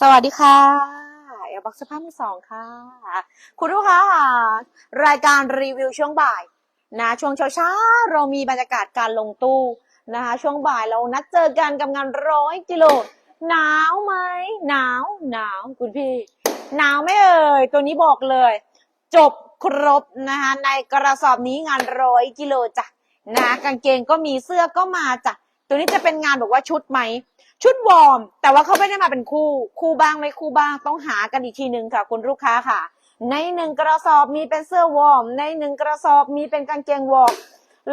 สวัสดีค่ะเอลบ็อกซ์ภาพมือสองค่ะ คุณลูกค้าค่ะรายการรีวิวช่วงบ่ายนะช่วงเช้าๆเรามีบรรยากาศการลงตู้นะคะ ช่วงบ่ายเรานัดเจอกันกับงานร้อยกิโลหนาวไหมหนาวหนาวคุณพี่ หนาวไม่เอ่ยตัวนี้บอกเลย จบครบนะคะในกระสอบนี้งานร้อยกิโลจ้ะนะกางเกงก็มีเสื้อก็มาจ้ะตัวนี้จะเป็นงานบอกว่าชุดไหม ชุดวอร์มแต่ว่าเขาไม่ได้มาเป็นคู่ คู่บ้างไม่คู่บ้างต้องหากันอีกทีหนึ่งค่ะ คุณลูกค้าค่ะ ในหนึ่งกระสอบมีเป็นเสื้อวอร์มในหนึ่งกระสอบมีเป็นกางเกงวอร์ม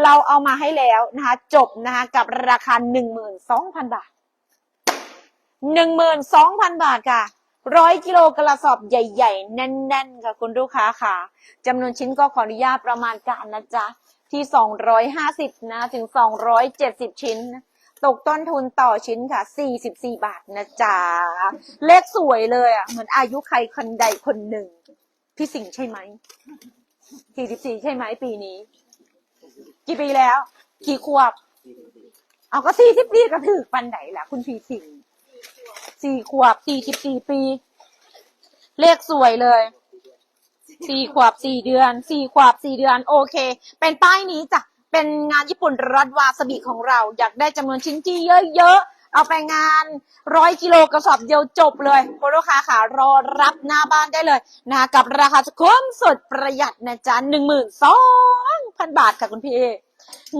เราเอามาให้แล้วนะคะ จบนะคะกับราคาหนึ่งหมื่นสองพันบาทหนึ่งหมื่นสองพันบาทค่ะร้อยกิโลกระสอบใหญ่ ๆ แน่น ๆ ค่ะคุณลูกค้าค่ะจำนวนชิ้นก็ขออนุญาตประมาณการนะจ๊ะ ที่สองร้อยห้าสิบนะ ถึงสองร้อยเจ็ดสิบชิ้นนะ ตกต้นทุนต่อชิ้นค่ะ 44 บาทนะจ๊ะ เลขสวยเลยอะ เหมือนอายุใครคนใดคนหนึ่ง พี่สิงห์ใช่ไหม 44 ใช่ไหมปีนี้ กี่ปีแล้ว กี่ขวบ เอาก็ 40 ปีก็ถือปันไหนล่ะ คุณพี่สิงห์สี่ขวบ 44 ปี เลขสวยเลยสี่ขวบสี่เดือนสี่ขวบสี่เดือน โอเค เป็นป้ายนี้จ้ะ เป็นงานญี่ปุ่นรัดวาซาบิของเรา อยากได้จำนวนชิ้นที่เยอะๆ เอาไปงานร้อยกิโลกระสอบเดียวจบเลยคุณลูกค้าค่ะรอรับหน้าบ้านได้เลยนะกับราคาคุ้มสุดประหยัดนะจ๊ะหนึ่งหมื่นสองพันบาทค่ะคุณพี่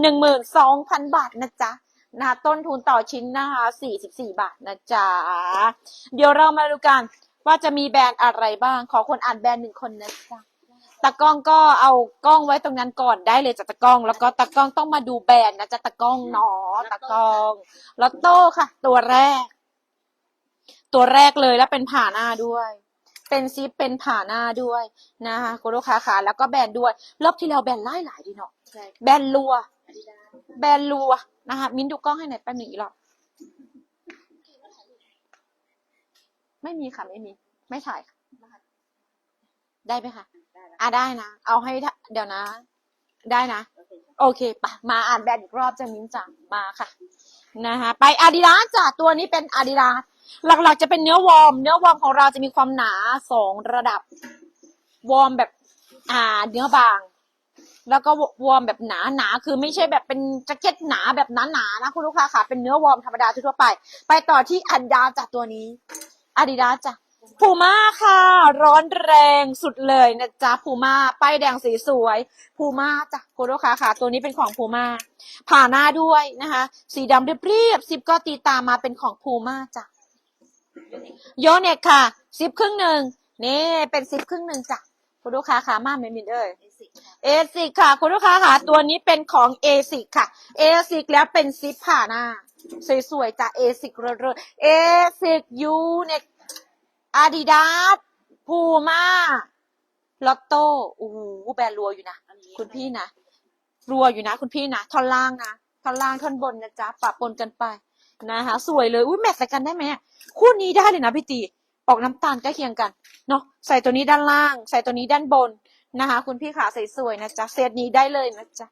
หนึ่งหมื่นสองพันบาทนะจ๊ะนะคะต้นทุนต่อชิ้นนะคะสี่สิบสี่บาทนะจ๊ะ เดี๋ยวเรามาดูกันว่าจะมีแบรนด์อะไรบ้าง ขอคนอ่านแบรนด์หนึ่งคนนะจ๊ะ ตากล้องก็เอากล้องไว้ตรงนั้นก่อนได้เลยจ้ะตากล้อง แล้วก็ตากล้องต้องมาดูแบรนด์นะจ๊ะตากล้องเนาะตากล้องลอตโต้ค่ะ ตัวแรก ตัวแรกเลยแล้วเป็นผ่าหน้าด้วย เป็นซิปเป็นผ่าหน้าด้วยนะคะคุณลูกค้าค่ะแล้วก็แบรนด์ด้วย รอบที่แล้วแบรนด์ไล่หลายดีเนาะใช่แบรนด์ลัว แบรนด์ลัวนะคะมิ้นดูกล้องให้หน่อยแป๊บหนึงอีกรอบไม่มีค่ะไม่มี ไม่ถ่ายค่ะได้ไหมคะได้แล้ว อะได้นะ เอาให้เดี๋ยวนะ ได้นะ โอเคปะมาอ่านแบรนด์อีกรอบจะมิ้นจังมาค่ะ นะคะไปอาดิดาสจ้ะตัวนี้เป็นอาดิดาสหลักๆจะเป็นเนื้อวอร์ม เนื้อวอร์มของเราจะมีความหนาสองระดับ วอร์มแบบ อ่า เนื้อบาง แล้วก็วอร์มแบบหนาหนาคือไม่ใช่แบบเป็นแจ็คเก็ตหนาแบบหนาหนานะคุณลูกค้าค่ะ เป็นเนื้อวอร์มธรรมดาทั่วไป ไปต่อที่อาดิดาสจ้ะตัวนี้อาดิดาสจ้ะ พูม่าค่ะ ร้อนแรงสุดเลยนะจ๊ะพูม่าป้ายแดงสีสวยพูม่าจ้ะคุณลูกค้าค่ะ ตัวนี้เป็นของพูม่าผ่าหน้าด้วยนะคะ สีดำเรียบๆซิปก็ตีตามมาเป็นของพูม่าจ้ะโยเน็กค่ะซิปครึ่งหนึ่งนี่เป็นซิปครึ่งหนึ่งจ้ะคุณลูกค้าค่ะมาเมมินเอ้ยเอซิค่ะเอซิกค่ะ คุณลูกค้าค่ะ ตัวนี้เป็นของเอซิกค่ะเอซิกแล้วเป็นซิปผ่าหน้าสวยๆจ้ะเอซิกเรอๆเอซิกยูเน็ก อาดิดาสพูม่าลอตโต้โอ้โหแบรนด์รัวอยู่นะอันนี้คุณพี่นะ รัวอยู่นะ คุณพี่นะ ท่อนล่างนะ ท่อนล่างท่อนบนนะจ๊ะปะปนกันไปนะคะสวยเลย อุ้ยแมทใส่กันได้ไหมอะคู่นี้ได้เลยนะพี่ตี ออกน้ำตาลใกล้เคียงกัน เนาะใส่ตัวนี้ด้านล่าง ใส่ตัวนี้ด้านบนนะคะ คุณพี่ขาใส่สวยนะจ๊ะ เซตนี้ได้เลยนะจ๊ะ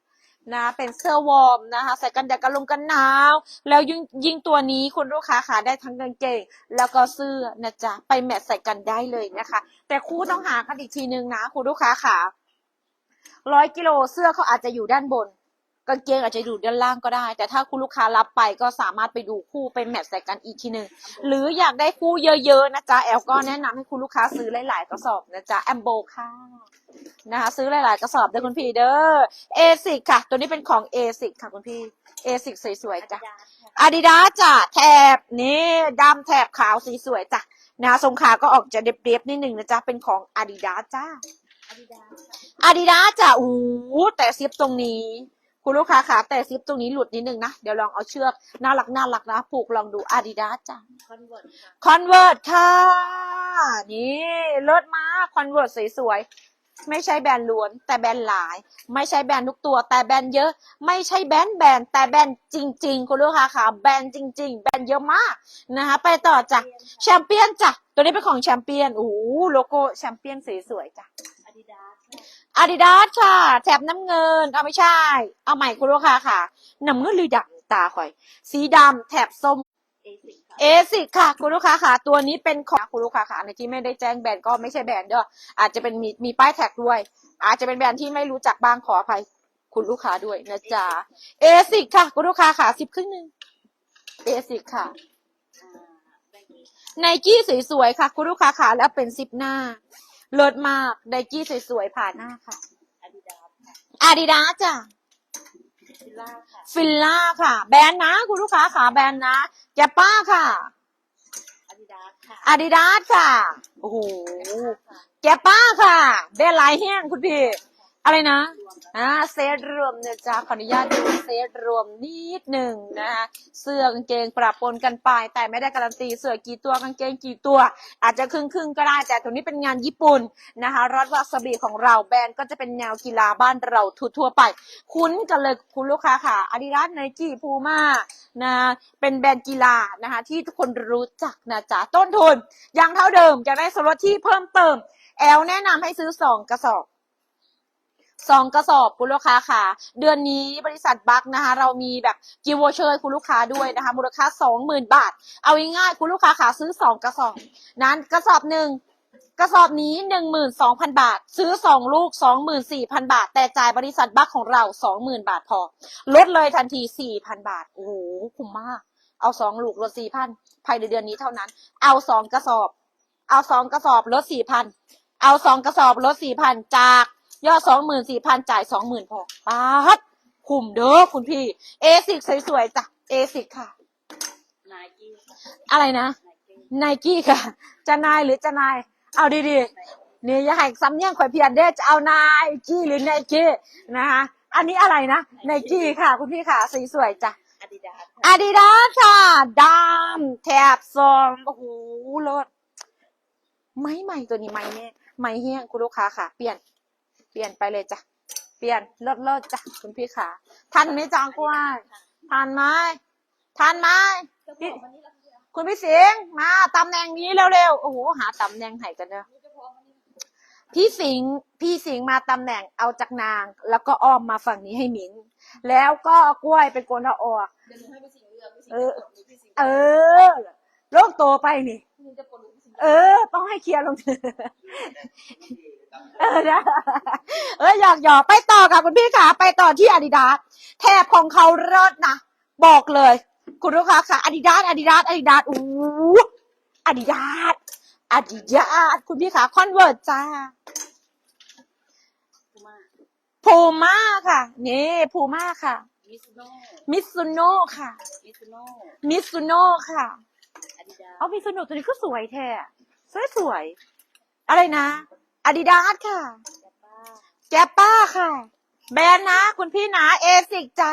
นะเป็นเสื้อวอร์มนะคะใส่กันแดดกันลมกันหนาว แล้วยิ่งยิ่งตัวนี้คุณลูกค้าขาได้ทั้งกางเกงแล้วก็เสื้อนะจ๊ะไปแมทใส่กันได้เลยนะคะ แต่คู่ต้องหากันอีกทีนึงนะคุณลูกค้าขาร้อยกิโลเสื้อเขาอาจจะอยู่ด้านบน กางเกงอาจจะอยู่ด้านล่างก็ได้ แต่ถ้าคุณลูกค้ารับไปก็สามารถไปดูคู่ไปแมทใส่กันอีกทีนึงหรืออยากได้คู่เยอะๆนะจ๊ะแอลก็แนะนำให้คุณลูกค้าซื้อหลายๆกระสอบนะจ๊ะแอมโบค่ะนะคะซื้อหลายๆกระสอบเด้อคุณพี่เด้อเอซิกค่ะ ตัวนี้เป็นของเอซิกค่ะคุณพี่เอซิกสวยๆจ้ะอาดิดาจ้ะแถบนี่ดำแถบขาวสีสวยจ้ะนะทรงขาก็ออกจะเรียบๆนิดนึงนะจ๊ะเป็นของอาดิดาจ้าอาดิดาสค่ะอาดิดาจ้ะอู้หูแต่ซิปตรงนี้ คุณลูกค้าขาแต่ซิปตรงนี้หลุดนิดนึงนะ เดี๋ยวลองเอาเชือกน่ารักน่ารักนะ ผูกลองดูอาดิดาจ้ะคอนเวิร์ตค่ะคอนเวิร์ตค่ะ นี่เลิศมากคอนเวิร์ตสวยๆ ไม่ใช่แบรนด์ล้วน แต่แบรนด์หลาย ไม่ใช่แบรนด์ทุกตัว แต่แบรนด์เยอะ ไม่ใช่แบรนด์แบรนด์แต่แบรนด์จริง ๆ คุณลูกค้าค่ะแบรนด์จริง ๆ แบรนด์เยอะมากนะคะ ไปต่อจ้ะแชมเปี้ยนจ้ะตัวนี้เป็นของแชมเปี้ยนโอ้โหโลโก้แชมเปี้ยนสวยๆจ้ะ อาดิดาสค่ะอาดิดาสค่ะ แถบน้ำเงิน เอาไม่ใช่ เอาใหม่คุณลูกค้าค่ะน้ำเงินหรือดำตาข่อย สีดำแถบส้มเอซิค่ะเอสิค่ะ คุณลูกค้าค่ะ ตัวนี้เป็นของคุณลูกค้าค่ะในที่ไม่ได้แจ้งแบรนด์ก็ไม่ใช่แบรนด์เด้ออาจจะเป็นมีมีป้ายแท็กด้วย อาจจะเป็นแบรนด์ที่ไม่รู้จักบ้างขออภัยคุณลูกค้าด้วยนะจ๊ะเอสิค่ะ คุณลูกค้าค่ะสิบครึ่งหนึ่งเอสิค่ะอ่าแบงค์นี้ไนกี้สวยๆค่ะ คุณลูกค้าค่ะแล้วเป็นซิปหน้า เลิศมากไนกี้สวยๆ ผ่านหน้าค่ะ อาดิดาสค่ะอาดิดาจ้ะ ฟิลล่าค่ะ ฟิลล่าค่ะ แบรนด์นะ คุณลูกค้าค่ะแบรนด์นะแกปป้าค่ะ อาดิดาสค่ะ อาดิดาสค่ะ โอ้โห แกปป้าค่ะแบรนด์ลายแห้งคุณพี่ อะไรนะอ่าเซตรวมเนี่ยจ้าขออนุญาตดูเซตรวมนิดหนึ่งนะคะเสื้อกางเกงปรับปนกันไป แต่ไม่ได้การันตีเสื้อกี่ตัวกางเกงกี่ตัว อาจจะครึ่งครึ่งก็ได้แต่ตัวนี้เป็นงานญี่ปุ่นนะคะรถวาซาบิของเราแบรนด์ก็จะเป็นแนวกีฬาบ้านเราทั่วไป คุ้นกันเลยคุณลูกค้าค่ะอาดิดาสไนกี้พูม่านะเป็นแบรนด์กีฬานะคะที่ทุกคนรู้จักนะจ๊ะต้นทุนยังเท่าเดิมอยากได้ส่วนลดที่เพิ่มเติมแอลแนะนำให้ซื้อสองกระสอบ สองกระสอบคุณลูกค้าค่ะ เดือนนี้บริษัทบัคนะคะ เรามีแบบกิวเชอร์คุณลูกค้าด้วยนะคะ มูลค่าสองหมื่นบาท เอาง่ายๆคุณลูกค้าค่ะซื้อสองกระสอบนั้นกระสอบหนึ่งกระสอบนี้หนึ่งหมื่นสองพันบาท ซื้อสองลูกสองหมื่นสี่พันบาท แต่จ่ายบริษัทบัคของเราสองหมื่นบาทพอ ลดเลยทันทีสี่พันบาท โอ้โหคุ้มมาก เอาสองลูกลดสี่พันภายในเดือนนี้เท่านั้น เอาสองกระสอบ เอาสองกระสอบลดสี่พันเอาสองกระสอบลดสี่พันจาก ยอดสองหมื่นสี่พันจ่ายสองหมื่นพอป๊าดคุ้มเด้อคุณพี่ เอซิกสวยๆจ้ะเอซิกค่ะไนกี้ค่ะอะไรนะไนกี้ไนกี้ค่ะ จะนายหรือจะนาย เอาดีๆนี่อย่าให้ซ้ำเนี่ยงข่อยเพียนเด้อจะเอานายกี้หรือไนกี้นะคะอันนี้อะไรนะไนกี้ค่ะ คุณพี่ค่ะสีสวยจ้ะอาดิดาสค่ะอาดิดาสค่ะดำแถบซองโอ้โหเลิศไม้ใหม่ตัวนี้ไม้เนี่ยไม้เฮี้ยงคุณลูกค้าค่ะ เปลี่ยน เปลี่ยนไปเลยจ้ะ เปลี่ยนเลิศเลิศจ้ะคุณพี่ขาทันไหมจางกล้วยทันไหมทันไหมจะบอกวันนี้เราจะคุณพี่สิงห์มาตำแหน่งนี้เร็วๆโอ้โหหาตำแหน่งไหนกันเนอะจะพอวันนี้พี่สิงห์พี่สิงห์มาตำแหน่งเอาจากนาง แล้วก็อ้อมมาฝั่งนี้ให้หมิงแล้วก็กล้วยเป็นคนเอาออกเดี๋ยวหนูให้พี่สิงห์เลือกพี่สิงห์เออจะกดหรือพี่สิงห์เออโลกโตไปนี่พี่สิงห์จะกดหรือพี่สิงห์เออ ต้องให้เคลียร์ลงเอ อนะเออหยอกหยอกไปต่อค่ะคุณพี่ขาไปต่อที่อาดิดาสแทบของเขาเลิศนะ บอกเลย คุณลูกค้าค่ะอาดิดาสอาดิดาสอาดิดาสอู้อาดิดาสอาดิดาสคุณพี่ขาคอนเวิร์ตจ้าพูม่าพูม่าค่ะนี่พูม่าค่ะ มิซูโน่มิซุโน่ค่ะ มิซูโน่มิซุโน่ค่ะอาดิดาสเอามิซุโน่ตัวนี้ก็สวยแท้สวยสวยๆอะไรนะ อาดิดาสค่ะ แกปป้าแกปป้าค่ะ แบรนด์นะ คุณพี่นะเอซิกจ้า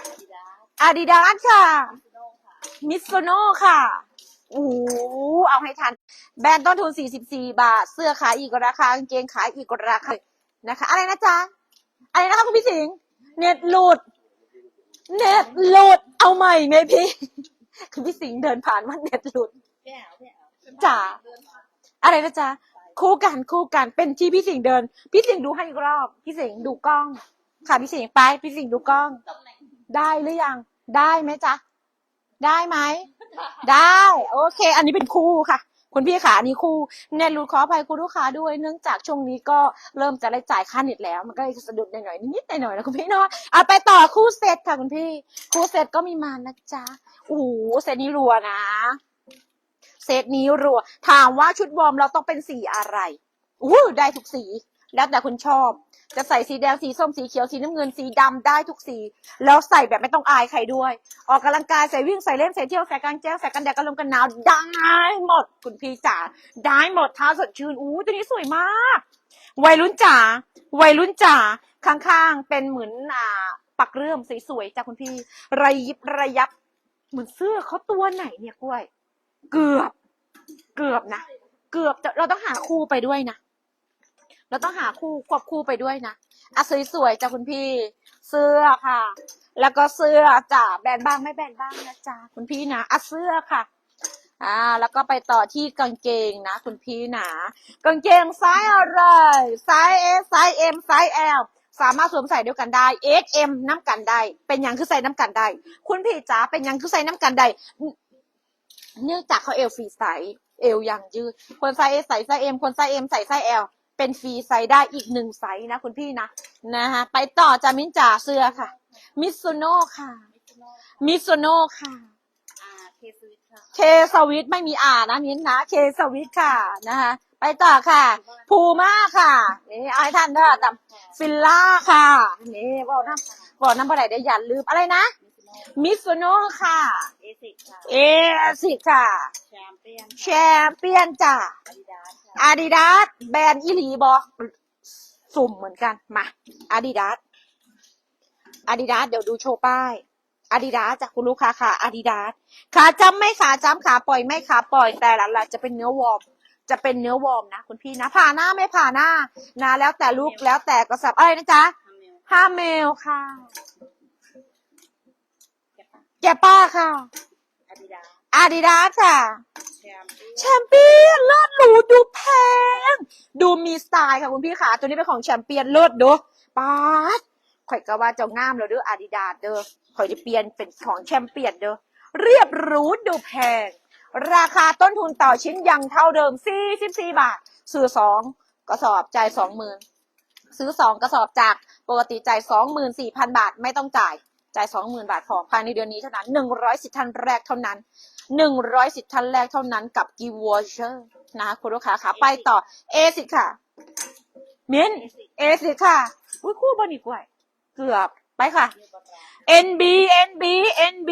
อาดิดาสอาดิดาสค่ะมิซูโน่ค่ะ มิสโน่ค่ะโอ้โหเอาให้ทัน แบรนด์ต้นทุน 44 บาท เสื้อขายอีกราคากางเกงขายอีกราคา นะคะ อะไรนะจ๊ะ อะไรนะคะคุณพี่สิงห์เน็ตหลุด เน็ตหลุด เอาใหม่ไหมพี่คุณพี่สิงห์เดินผ่านว่าเน็ตหลุดพี่แอ๋วพี่แอ๋วจ๋าเดินผ่านอะไรนะจ๊ะ คู่กันคู่กันเป็นที่พี่สิงห์เดิน พี่สิงห์ดูให้อีกรอบ พี่สิงห์ดูกล้อง ค่ะพี่สิงห์ไปพี่สิงห์ดูกล้องตำแหนได้หรือยัง ได้ไหมจ๊ะ ได้ไหม ได้ โอเค อันนี้เป็นคู่ค่ะ คุณพี่ขาอันนี้คู่เน็ตรูดขออภัยคุณลูกค้าด้วยเนื่องจากช่วงนี้ก็เริ่มจะได้จ่ายค่าเน็ตแล้ว มันก็เลยสะดุดหน่อยๆนิดๆหน่อยๆนะคุณพี่เนาะเอาไปต่อคู่เซตค่ะคุณพี่ คู่เซตก็มีมานะจ๊ะโอ้โหเซตนี้รัวนะ เซตนี้รัว ถามว่าชุดวอร์มเราต้องเป็นสีอะไรอู้ได้ทุกสี แล้วแต่คุณชอบ จะใส่สีแดงสีส้มสีเขียวสีน้ำเงินสีดำได้ทุกสี แล้วใส่แบบไม่ต้องอายใครด้วย ออกกำลังกายใส่วิ่งใส่เล่นใส่เที่ยวใส่กลางแจ้งใส่กันแดดกันลมกันหนาวได้หมดคุณพี่จ๋าได้หมดท้าสดชื่นอู้ตัวนี้สวยมาก วัยรุ่นจ๋าวัยรุ่นจ๋าข้างๆ เป็นเหมือนอ่าปักเรื่อมสวยๆจากคุณพี่ระยิบระยับเหมือนเสื้อเขาตัวไหนเนี่ยกล้วย เกือบ เกือบนะ เกือบเราต้องหาคู่ไปด้วยนะ เราต้องหาคู่ควบคู่ไปด้วยนะอะสวยๆจ้ะคุณพี่ เสื้อค่ะ แล้วก็เสื้อจ้ะแบนบ้างไม่แบนบ้างนะจ๊ะคุณพี่นะอะเสื้อค่ะอ่า แล้วก็ไปต่อที่กางเกงนะ คุณพี่นะกางเกงไซส์อะไรไซส์ S ไซส์ M ไซส์ L สามารถสวมใส่เดียวกันได้ S M น้ำกันได้ เป็นยังคือใส่น้ำกันได้ คุณพี่จ๋าเป็นยังคือใส่น้ำกันได้ เนื่องจากเขาเอลฟรีไซส์เอลยังยืด คนไซส์เอใส่ไซส์เอ็มคนไซส์เอ็มใส่ไซส์เอลเป็นฟรีไซส์ได้อีกหนึ่งไซส์นะคุณพี่นะนะคะไปต่อจามินจ่าเสื้อค่ะ มิซุโน่ค่ะมิสโน่ค่ะ มิซุโน่ค่ะอ่าเคสวิตค่ะเคสวิตไม่มีอ่านะมิ้นนะเคสวิตค่ะนะคะไปต่อค่ะพูม่าค่ะนี่เอาให้ท่านเด้อตามฟิลล่าค่ะนี่บอกน้ำบอกน้ำปลาไหลได้อย่าลืมอะไรนะ มิสโน่มิซุโน่ค่ะ เอซิกค่ะเอสิค่ะ แชมเปี้ยนแชมเปี้ยนจ้ะอาดิดาสค่ะอาดิดาสแบรนด์อีหลีบอกสุ่มเหมือนกัน มาอาดิดาสอาดิดาสเดี๋ยวดูโชว์ป้ายอาดิดาสจากคุณลูกค้าค่ะอาดิดาสขาจำไม่ขาจำขาปล่อยไม่ขาปล่อยแต่หลักๆจะเป็นเนื้อวอร์มจะเป็นเนื้อวอร์มนะคุณพี่นะผ่าหน้าไม่ผ่าหน้านะแล้วแต่ลูกแล้วแต่กระสับอะไรนะจ๊ะทำเมลห้าเมลค่ะ แกปะแกป้าค่ะ อาดิดาสอาดิดาสค่ะ แชมเปี้ยนแชมเปี้ยนเลิศหรูดูแพง ดูมีสไตล์ค่ะคุณพี่ขาตัวนี้เป็นของแชมเปี้ยนเลิศดูป๊าดข่อยก็ว่าเจ้างามแล้วเด้ออาดิดาสเด้อข่อยจะเปลี่ยนเป็นของแชมเปี้ยนเด้อเรียบหรูดูแพง ราคาต้นทุนต่อชิ้นยังเท่าเดิม 44 บาท ซื้อสองกระสอบจ่ายสองหมื่นซื้อสองกระสอบจากปกติจ่ายสองหมื่นสี่พันบาทไม่ต้องจ่าย จ่ายสองหมื่นบาทพอภายในเดือนนี้เท่านั้นหนึ่งร้อยสิทธิ์ท่านแรกเท่านั้นหนึ่งร้อยสิทธิ์ท่านแรกเท่านั้นกับกีวอเชอร์นะคะคุณลูกค้าค่ะไปต่อเอสิค่ะมิ้นเอซิกเอสิค่ะอุ้ยคู่บอลอีกไว้เกือบไปค่ะนิวบารา NB NB NB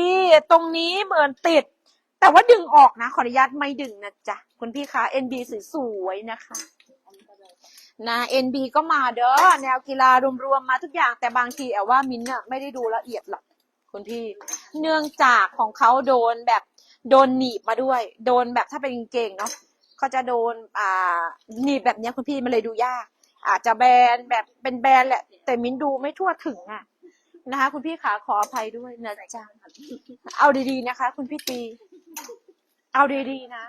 ตรงนี้เหมือนติด แต่ว่าดึงออกนะ ขออนุญาตไม่ดึงนะจ๊ะ คุณพี่คะ NB สวยๆนะคะอันนี้ก็ เลยนะ NB ก็มาเด้อแนวกีฬารวมๆมาทุกอย่างแต่บางทีแอบว่ามินท์น่ะไม่ได้ดูละเอียดหรอกคุณพี่ เนื่องจากของเขาโดนแบบโดนหนีบมาด้วย โดนแบบถ้าเป็นเก่งเนาะเขาจะโดนอ่าหนีบแบบนี้คุณพี่มันเลยดูยาก อาจจะแบนแบบเป็นแบนแหละ แต่มินดูไม่ทั่วถึงอะนะคะ คุณพี่ขาขออภัยด้วยนะจ๊ะเอาดีๆนะคะ คุณพี่ตี เอาดีๆนะ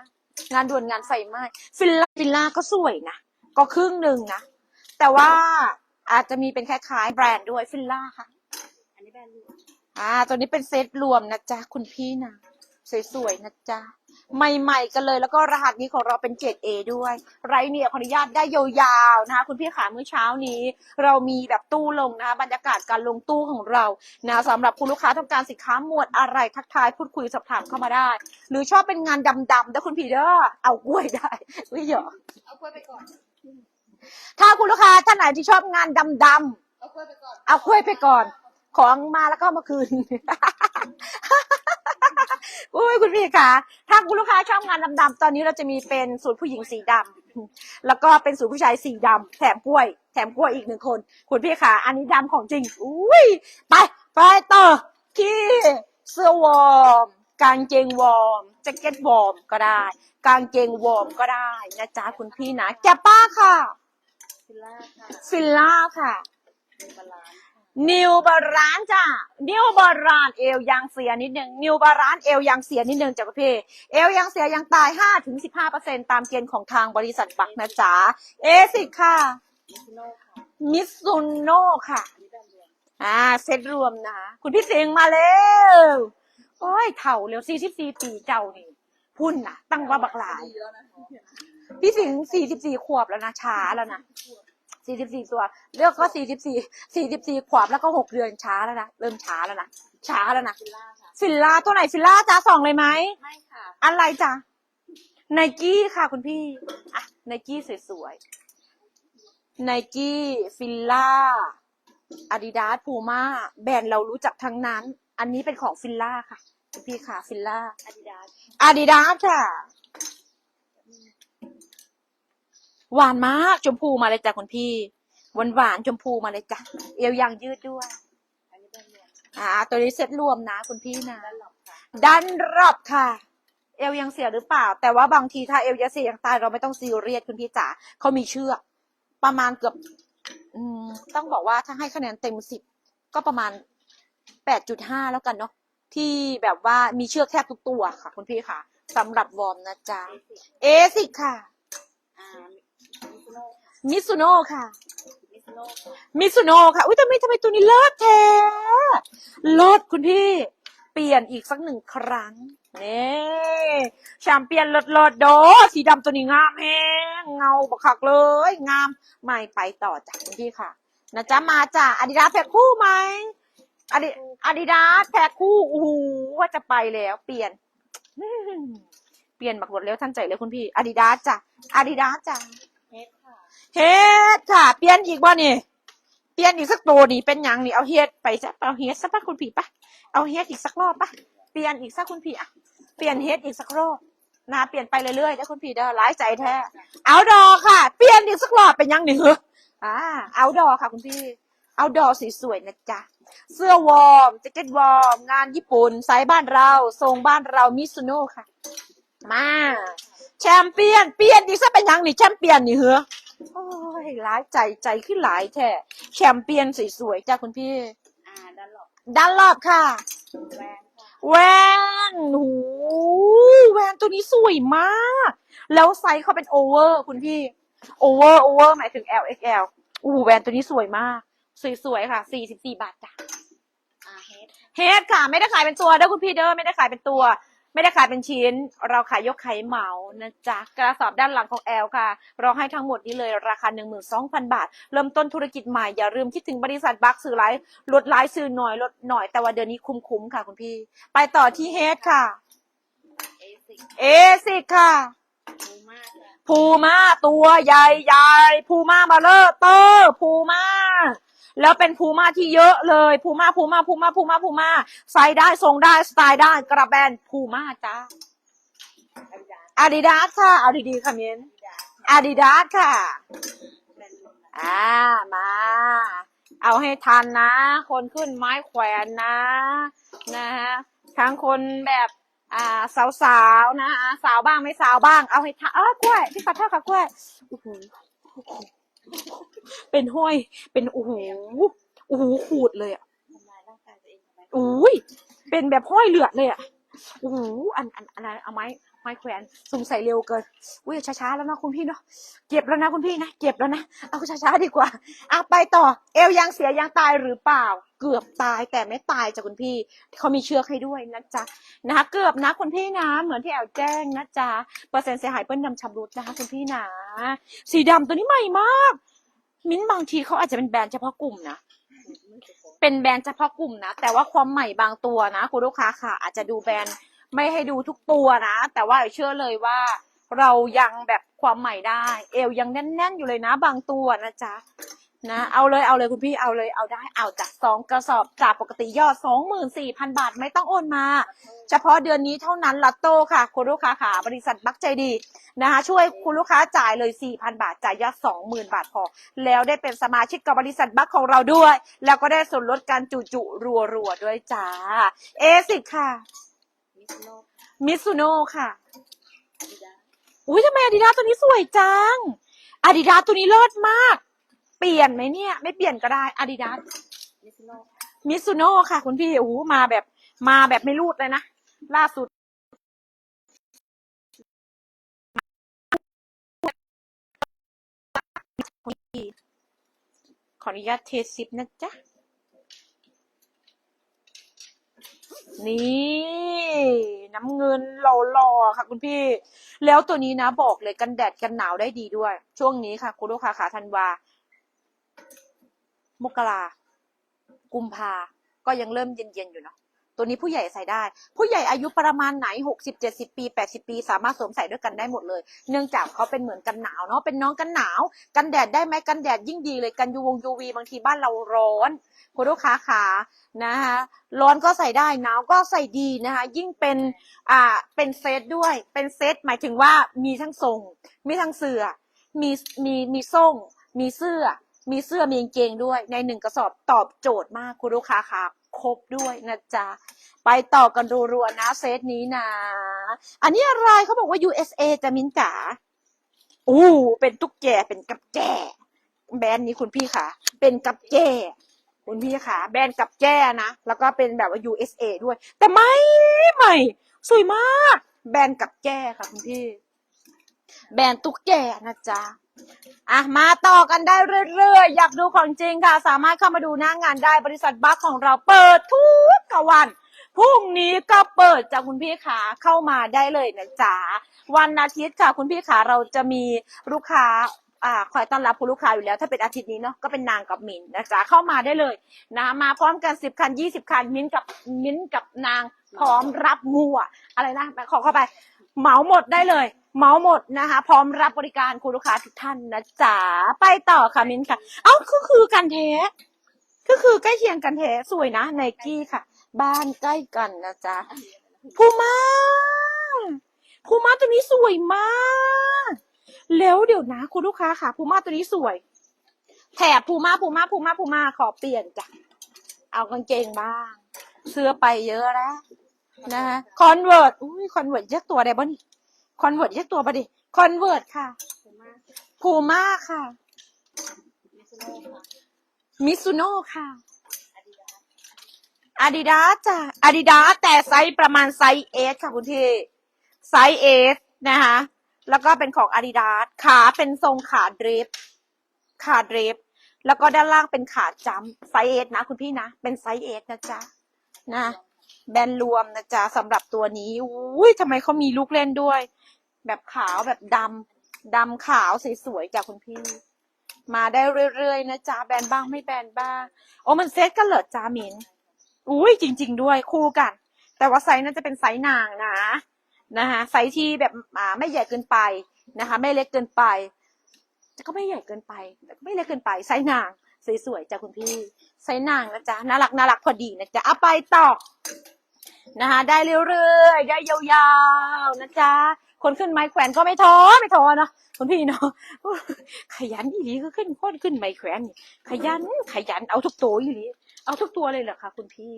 งานด่วนงานไฟไหม้ฟิลล่าฟิลล่าก็สวยนะ ก็ครึ่งหนึ่งนะ แต่ว่าอาจจะมีเป็นคล้ายๆแบรนด์ด้วยฟิลล่าค่ะ อันนี้แบรนด์ลูกอ่า ตัวนี้เป็นเซตรวมนะจ๊ะ คุณพี่นะ สวยๆนะจ๊ะ ใหม่ๆกันเลยแล้วก็รหัสนี้ของเราเป็น 7A ด้วย ไรเนี่ยขออนุญาตได้ยาวๆนะคะคุณพี่ขาเมื่อเช้านี้ เรามีแบบตู้ลงนะบรรยากาศการลงตู้ของเรานะสำหรับคุณลูกค้าต้องการสินค้าหมวดอะไรทักทายพูดคุยสอบถามเข้ามาได้ หรือชอบเป็นงานดำๆแต่คุณพี่เด้อเอากล้วยได้ไม่เหรอเอากล้วยไปก่อน ถ้าคุณลูกค้าท่านไหนที่ชอบงานดำๆเอากล้วยไปก่อนเอากล้วยไปก่อน ของมาแล้วก็เอามาคืน อุ้ยคุณพี่คะถ้าคุณลูกค้าชอบงานดำๆตอนนี้เราจะมีเป็นสูตรผู้หญิงสีดำแล้วก็เป็นสูตรผู้ชายสีดำแถมกล้วย แถมกล้วยอีกหนึ่งคน คุณพี่คะอันนี้ดำของจริงอุ้ยไปไปต่อที่เสื้อวอร์มกางเกงวอร์มแจ็คเก็ตวอร์มก็ได้ กางเกงวอร์มก็ได้นะจ๊ะคุณพี่นะแกป้าค่ะ ฟิลล่าค่ะฟิลล่าค่ะนิวบาลานซ์ค่ะนิวบาลานจ้ะนิวบาลานเอวยังเสียนิดนึงนิวบาลานเอวยังเสียนิดนึงจากประเภทเอวยังเสียยังตายห้าถึงสิบห้าเปอร์เซ็นตามเกณฑ์ของทางบริษัทบักนะจ๊ะเอสิค่ะมิสโน่ค่ะมิซุโน่ค่ะอันนี้แบรนด์รวมอ่าเซตรวมนะคุณพี่สิงห์มาแล้วโอ้ยเถ่าเร็วสี่สิบสี่ปีเจ้านี่พุ่นนะตั้งว่าบักหลาย เยอะนะ พี่สิงห์สี่สิบสี่ขวบแล้วนะช้าแล้วนะสี่สิบสี่ตัวเลือกก็สี่สิบสี่สี่สิบสี่ขวบแล้วก็หกเดือนช้าแล้วนะเริ่มช้าแล้วนะช้าแล้วนะฟิลล่าค่ะฟิลล่าตัวไหนฟิลล่าจ้าสองเลยไหมไม่ค่ะอะไรจ้ะไนกี้ค่ะคุณพี่อะไนกี้สวยๆไนกี้ฟิลล่าอาดิดาสพูม่าแบรนด์เรารู้จักทั้งนั้น อันนี้เป็นของฟิลล่าค่ะคุณพี่ค่ะฟิลล่าอาดิดาสอาดิดาสค่ะ หวานมากชมพูมาเลยจ้ะคุณพี่หวานหวานชมพูมาเลยจ้ะเอวยางยืดด้วยอ่าตัวนี้เซ็ตรวมนะ คุณพี่นะดันรอบค่ะ เอวยังเสียหรือเปล่า แต่ว่าบางทีถ้าเอวยังเสียยังตายเราไม่ต้องซีเรียสคุณพี่จ๋าเขามีเชือกประมาณเกือบอืมต้องบอกว่าถ้าให้คะแนนเต็มสิบก็ประมาณแปดจุดห้าแล้วกันเนาะที่แบบว่ามีเชือกแทบทุกตัวค่ะ คุณพี่ค่ะสำหรับวอร์มนะจ๊ะเอซิกเอสิค่ะ มิสุโน่ค่ะ มิสุโน่ค่ะ อุ้ยทำไมทำไมตัวนี้เลิศแท้เลิศคุณพี่ เปลี่ยนอีกสักหนึ่งครั้งนี่แชมเปี้ยนเลิศเลิศโดสีดำตัวนี้งามแฮงเงาบักคักเลย งามไม่ไปต่อจากคุณพี่ค่ะ นะจ๊ะมาจากอาดิดาแพ็คคู่ไหมอาดิอาดิดาแพ็คคู่โอ้โหว่าจะไปแล้ว เปลี่ยน เปลี่ยนบักรถเร็วทันใจเลยคุณพี่อาดิดาจ้ะอาดิดาจ้ะ เฮดค่ะเฮ็ดค่ะ เปลี่ยนอีกบ่นี่ เปลี่ยนอีกสักตัวนี่เป็นหยังนี่เอาเฮ็ดไปจ้ะเอาเฮ็ดสักปะคุณพี่ปะเอาเฮ็ดอีกสักรอบปะเปลี่ยนอีกสักคุณพี่อะเปลี่ยนเฮ็ดอีกสักรอบนะเปลี่ยนไปเรื่อยๆนะคุณพี่เด้อร้ายใจแท้เอาดอค่ะ เปลี่ยนอีกสักรอบเป็นยังนี่เหรออ่าเอาดอค่ะคุณพี่เอาดอสีสวยๆนะจ๊ะเสื้อวอร์มแจ็คเก็ตวอร์มงานญี่ปุ่นไซส์บ้านเราทรงบ้านเรามิซุโน่ค่ะ มา แชมเปี้ยนเปลี่ยนอีกสักเป็นยังนี่แชมเปี้ยนนี่เหรอ ร้ายใจใจขึ้นหลายแท้แชมเปี้ยนสวยๆจ้ะคุณพี่อ่าดันหลอกด้านรอบค่ะ แวนค่ะแวนหูแวนตัวนี้สวยมาก แล้วไซส์เขาเป็นโอเวอร์คุณพี่ โอเวอร์โอเวอร์หมายถึง L XL อู้แวนตัวนี้สวยมาก สวยๆค่ะ 44 บาทจ้ะ อ่าเฮดเฮดค่ะ ไม่ได้ขายเป็นตัวเด้อคุณพี่เด้อไม่ได้ขายเป็นตัว ไม่ได้ขายเป็นชิ้น เราขายยกไข่เหมานะจ๊ะ กระสอบด้านหลังของ L ค่ะ เราให้ทั้งหมดนี้เลยราคา 12,000 บาท เริ่มต้นธุรกิจใหม่ อย่าลืมคิดถึงบริษัทบัคซื้อไลฟ์ลดไลฟ์ซื้อหน่อยลดหน่อย แต่ว่าเดือนนี้คุ้มๆค่ะคุณพี่ ไปต่อที่เฮดค่ะ เอซิกเอซิกค่ะฟูมากค่ะพูม่าตัวใหญ่ๆพูม่ามาเลอร์เตอร์พูม่า แล้วเป็นพูม่าที่เยอะเลยพูม่าพูม่าพูม่าพูม่าพูม่าใส่ได้ทรงได้สไตล์ได้กระแบนพูม่าจ้าอาดิดาสค่ะเอาดีๆค่ะเมนอาดิดาสอาดิดาสค่ะอ่ามา เอาให้ทันนะ คนขึ้นไม้แขวนนะนะฮะทั้งคนแบบอ่าสาวๆนะสาวบ้างไม่สาวบ้างเอาให้ทันเออกล้วยพี่ปัดเท่าค่ะกล้วยอ้โห เป็นห้อย เป็นโอ้โหโอ้โหขูดเลยอะทำลายร่างกายตัวเองทำไม อุ้ยเป็นแบบห้อยเลือดเลยอะโอ้โหอันอันอันอะไรเอาไม้ ไม้แขวนสงสัยเร็วเกินอุ้ยช้าๆแล้วนะคุณพี่เนาะเก็บแล้วนะคุณพี่นะเก็บแล้วนะเอาช้าๆดีกว่าเอะไปต่อ เอวยังเสียยังตายหรือเปล่า เกือบตายแต่ไม่ตายจ้ะคุณพี่เขามีเชือกให้ด้วยนะจ๊ะนะคะเกือบนะคุณพี่นะ เหมือนที่แอลแจ้งนะจ๊ะเปอร์เซ็นต์เสียหายเปิ้ลดำชำรุดนะคะคุณพี่นะสีดำตัวนี้ใหม่มาก มิ้นบางทีเขาอาจจะเป็นแบรนด์เฉพาะกลุ่มนะเป็นแบรนด์เฉพาะกลุ่มนะแต่ว่าความใหม่บางตัวนะคุณลูกค้าค่ะ อาจจะดูแบรนด์ ไม่ให้ดูทุกตัวนะ แต่ว่าเชื่อเลยว่า เรายังแบบความใหม่ได้ เอวยังแน่น ๆ อยู่เลยนะ บางตัวนะจ๊ะนะ เอาเลยเอาเลยคุณพี่เอาเลยเอาได้เอาจากสองกระสอบจากปกติยอดสองหมื่นสี่พันบาทไม่ต้องโอนมา เฉพาะเดือนนี้เท่านั้นลัตโต้ค่ะ คุณลูกค้าค่ะบริษัทบักใจดีนะคะช่วยคุณลูกค้าจ่ายเลย4,000บาทจ่ายยอด20,000บาทพอ แล้วได้เป็นสมาชิกกับบริษัทบักของเราด้วย แล้วก็ได้ส่วนลดการจุจุรัวรัวๆด้วยจ้าเอสิค่ะ มิสโนมิซุโน่ค่ะอาดิดาสอุ้ยทำไมอาดิดาตัวนี้สวยจัง อาดิดาตัวนี้เลิศมาก เปลี่ยนไหมเนี่ย ไม่เปลี่ยนก็ได้อาดิดามิสโนมิซุโน่ค่ะ คุณพี่โอ้โหมาแบบมาแบบไม่รูดเลยนะ ล่าสุดขออนุญาตเทสซิปนะจ๊ะ นี่น้ำเงินหล่อๆค่ะ คุณพี่ แล้วตัวนี้นะบอกเลยกันแดดกันหนาวได้ดีด้วย ช่วงนี้ค่ะ คุณลูกค้าขาธันวามกรากุมภาก็ยังเริ่มเย็นๆอยู่เนาะ ตัวนี้ผู้ใหญ่ใส่ได้ ผู้ใหญ่อายุประมาณไหนหกสิบเจ็ดสิบปีแปดสิบปี สามารถสวมใส่ด้วยกันได้หมดเลย เนื่องจากเขาเป็นเหมือนกันหนาวเนาะเป็นน้องกันหนาว กันแดดได้ไหมกันแดดยิ่งดีเลยกันยูวงยูวีบางทีบ้านเราร้อนคุณลูกค้าขานะคะร้อนก็ใส่ได้หนาวก็ใส่ดีนะคะยิ่งเป็นอ่าเป็นเซตด้วยเป็นเซตหมายถึงว่ามีทั้งทรงมีทั้งเสื้อมีมีมีส่ง มีเสื้อ มีเสื้อมีกางเกงด้วย ในหนึ่งกระสอบตอบโจทย์มากคุณลูกค้าค่ะ ครบด้วยนะจ๊ะ ไปต่อกันรัวๆนะเซตนี้นะ อันนี้อะไรเขาบอกว่า USA จะมินจ๋าอู้เป็นตุ๊กแกเป็นกับแจแบรนด์นี้คุณพี่ค่ะ เป็นกับแจคุณพี่ค่ะ แบรนด์กับแจนะ แล้วก็เป็นแบบว่า USA ด้วย แต่ไม่ใหม่ สวยมาก แบรนด์กับแจค่ะคุณพี่ แบรนด์ตุ๊กแกนะจ๊ะอะมาต่อกันได้เรื่อยๆ อยากดูของจริงค่ะ สามารถเข้ามาดูหน้างานได้บริษัทบัคของเราเปิดทุกวันพรุ่งนี้ก็เปิดจากคุณพี่ขาเข้ามาได้เลยนะจ๊ะวันอาทิตย์ค่ะ คุณพี่ขาเราจะมีลูกค้าอ่าคอยต้อนรับคุณลูกค้าอยู่แล้ว ถ้าเป็นอาทิตย์นี้เนาะก็เป็นนางกับมินนะจ๊ะเข้ามาได้เลยนะมาพร้อมกันสิบคันยี่สิบคันมินกับมินกับนางพร้อมรับงัวอะไรนะขอเข้าไปเหมาหมดได้เลย เมาหมดนะคะ พร้อมรับบริการคุณลูกค้าทุกท่านนะจ๊ะไปต่อค่ะมิ้นค่ะ เอ้าคือคือกันแท้ก็คือใกล้เคียงกันแท้สวยนะไนกี้ค่ะ บ้านใกล้กันนะจ๊ะพูม่าพูม่าตัวนี้สวยมากแล้วเดี๋ยวนะคุณลูกค้าค่ะพูม่าตัวนี้สวยแถบพูม่าพูม่าพูม่าพูม่าขอเปลี่ยนจ้ะเอากางเกงบ้าง เสื้อไปเยอะแล้วนะคะคอนเวิร์ตอุ้ยคอนเวิร์ตแยกตัวได้บ่นี่ คอนเวิร์ตแยกตัวปะดิคอนเวิร์ตค่ะผมมากพูม่าค่ะมิซูโน่ค่ะมิซูโน่ค่ะอาดิดาสอาดิดาสจ้ะอาดิดาสแต่ไซส์ประมาณไซส์เอสค่ะคุณพี่ไซส์เอสนะคะแล้วก็เป็นของอาดิดาสขาเป็นทรงขาดริฟขาดริฟแล้วก็ด้านล่างเป็นขาจัมป์ไซส์เอสนะคุณพี่นะ เป็นไซส์เอสนะจ๊ะนะ แบรนด์รวมนะจ๊ะสำหรับตัวนี้อุ้ยทำไมเขามีลูกเล่นด้วย แบบขาวแบบดำดำขาวสวยๆจากคุณพี่ มาได้เรื่อยๆนะจ๊ะแบรนด์บ้างไม่แบรนด์บ้างโอ้มันเซ็ตกันเหรอจ้ามินอุ้ยจริง ๆ ด้วยคู่กัน แต่ว่าไซส์น่าจะเป็นไซส์นางนะนะคะไซส์ที่แบบอ่าไม่ใหญ่เกินไปนะคะ ไม่เล็กเกินไปแต่ก็ไม่ใหญ่เกินไปแต่ก็ไม่เล็กเกินไปไซส์นางสวยๆจ้ะคุณพี่ไซส์นางนะจ๊ะน่ารักน่ารักพอดีนะจ๊ะเอาไปต่อ นะคะ ได้เรื่อยๆได้ยาวๆนะจ๊ะคนขึ้นไม้แขวนก็ไม่ท้อไม่ท้อเนาะคุณพี่เนาะขยันอีหลีคือขึ้นคนขึ้นไม้แขวนนี่ขยันขยันเอาทุกตัวอีหลีเอาทุกตัวเลยเหรอคะคุณพี่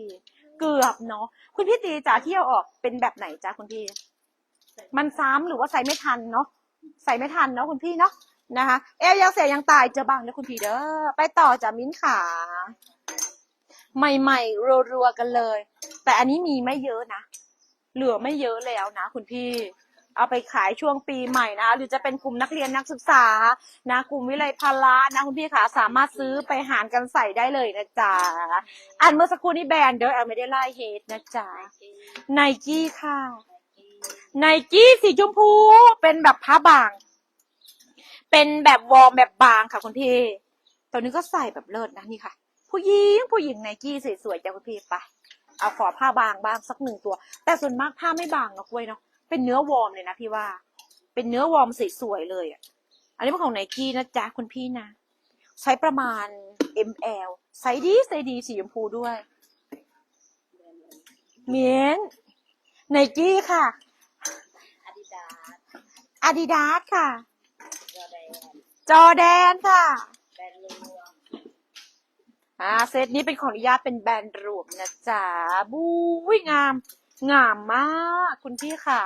เกือบเนาะคุณพี่ตีจ๋าเที่เอาออกเป็นแบบไหนจ้าคุณพี่ มันซ้ำหรือว่าใส่ไม่ทันเนาะใส่ไม่ทันเนาะคุณพี่เนาะนะคะเอลยังเสียยังตายเจอบ้างนะคุณพี่เด้อไปต่อจ้ามิ้นขา ใหม่ๆรัวๆกันเลย แต่อันนี้มีไม่เยอะนะ เหลือไม่เยอะแล้วนะคุณพี่ เอาไปขายช่วงปีใหม่นะ หรือจะเป็นกลุ่มนักเรียนนักศึกษา นะ กลุ่มวิไลยพละนะคุณพี่ขาสามารถซื้อไปหารกันใส่ได้เลยนะจ๊ะ อันเมื่อสักครู่นี้แบรนด์เด้อแอลไม่ได้ไล่เฮดนะจ๊ะไนกี้ค่ะไนกี้สีชมพู เป็นแบบผ้าบาง เป็นแบบวอร์มแบบบางค่ะคุณพี่ ตัวนี้ก็ใส่แบบเลิศนะนี่ค่ะ ผู้หญิงผู้หญิงไนกี้สวยๆจ้ะคุณพี่ไป เอาขอผ้าบางบ้างสักหนึ่งตัว แต่ส่วนมากผ้าไม่บางนะคุยเนาะเป็นเนื้อวอร์มเลยนะพี่ว่า เป็นเนื้อวอร์มสวยๆเลยอะอันนี้เป็นของไนกี้นะจ๊ะคุณพี่นะ ใช้ประมาณ ml ไซส์ดีไซส์ดีสีชมพูด้วยเมียนไนกี้ค่ะอาดิดาสอาดิดาสค่ะ จอแดนจอแดนค่ะแบรนด์รวม อ่าเซตนี้เป็นของอนุญาตเป็นแบรนด์รวมนะจ๊ะบู้ยงาม งามมาก คุณพี่ค่ะ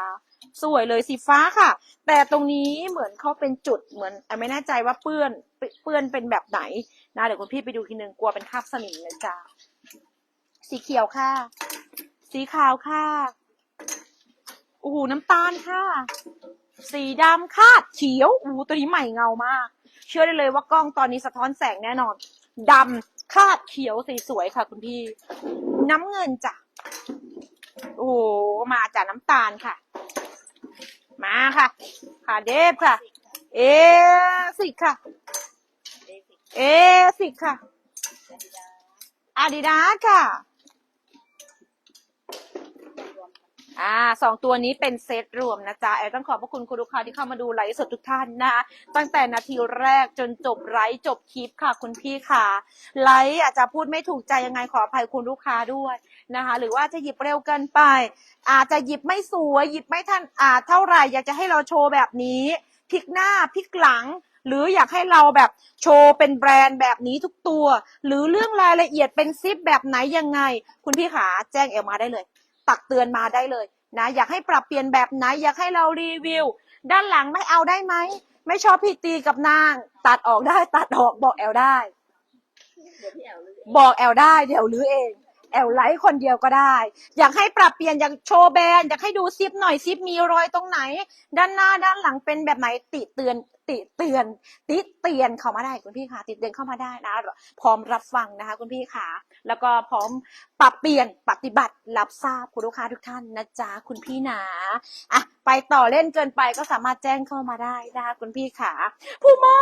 สวยเลยสีฟ้าค่ะ แต่ตรงนี้เหมือนเขาเป็นจุดเหมือนไม่แน่ใจว่าเปื้อนเปื้อนเป็นแบบไหนนะเดี๋ยวคุณพี่ไปดูทีนึงกลัวเป็นคราบสนิมนะจ๊ะสีเขียวค่ะ สีขาวค่ะโอ้โหน้ำตาลค่ะ สีดำคาดเขียวโอ้โหตัวนี้ใหม่เงามาก เชื่อได้เลยว่ากล้องตอนนี้สะท้อนแสงแน่นอนดำ คาดเขียวสีสวยค่ะ คุณพี่ น้ำเงินจ้ะ โอ้โหมาจากน้ำตาลค่ะ มาค่ะค่ะเดฟค่ะ เอสิค่ะ เอสิกเอสิค่ะอาดิดาสอาดิดาสค่ะ รวมกัน อ่าสองตัวนี้เป็นเซตรวมนะจ๊ะแอลต้องขอบพระคุณคุณลูกค้าที่เข้ามาดูไลฟ์สดทุกท่านนะคะตั้งแต่นาทีแรกจนจบไลฟ์จบคลิปค่ะคุณพี่ค่ะ ไลฟ์อาจจะพูดไม่ถูกใจยังไงขออภัยคุณลูกค้าด้วยนะคะ หรือว่าจะหยิบเร็วเกินไป อาจจะหยิบไม่สวยหยิบไม่ทันอ่าเท่าไหร่อยากจะให้เราโชว์แบบนี้พลิกหน้าพลิกหลังหรืออยากให้เราแบบโชว์เป็นแบรนด์แบบนี้ทุกตัว หรือเรื่องรายละเอียดเป็นซิปแบบไหนยังไง คุณพี่ขาแจ้งเอลมาได้เลย ตักเตือนมาได้เลยนะอยากให้ปรับเปลี่ยนแบบไหนอยากให้เรารีวิว ด้านหลังไม่เอาได้ไหมไม่ชอบพี่ตีกับนาง ตัดออกได้ตัดออกบอกแอลได้ บอกแอลได้เดี๋ยวรื้อเอง แอลไลท์คนเดียวก็ได้ อยากให้ปรับเปลี่ยนอยากโชว์แบรนด์อยากให้ดูซิปหน่อยซิปมีรอยตรงไหน ด้านหน้าด้านหลังเป็นแบบไหนติเตือนติเตือน ติเตียนเข้ามาได้คุณพี่ค่ะ ติเตือนเข้ามาได้นะ พร้อมรับฟังนะคะ คุณพี่ค่ะ แล้วก็พร้อมปรับเปลี่ยนปฏิบัติรับทราบคุณลูกค้าทุกท่านนะจ๊ะคุณพี่หนาอะไปต่อเล่นเกินไปก็สามารถแจ้งเข้ามาได้นะคะคุณพี่ค่ะผู้มอ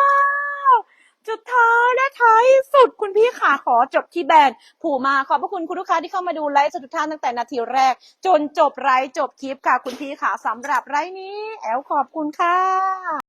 จุดท้าและท้ายสุดคุณพี่ขาขอจบที่แบรนด์ผูมาขอบพระคุณคุณลูกค้าที่เข้ามาดูไลฟ์สดทุกท่านตั้งแต่นาทีแรก จนจบไลฟ์จบคลิปค่ะคุณพี่ขาสำหรับไลฟ์นี้ แอลขอบคุณค่ะ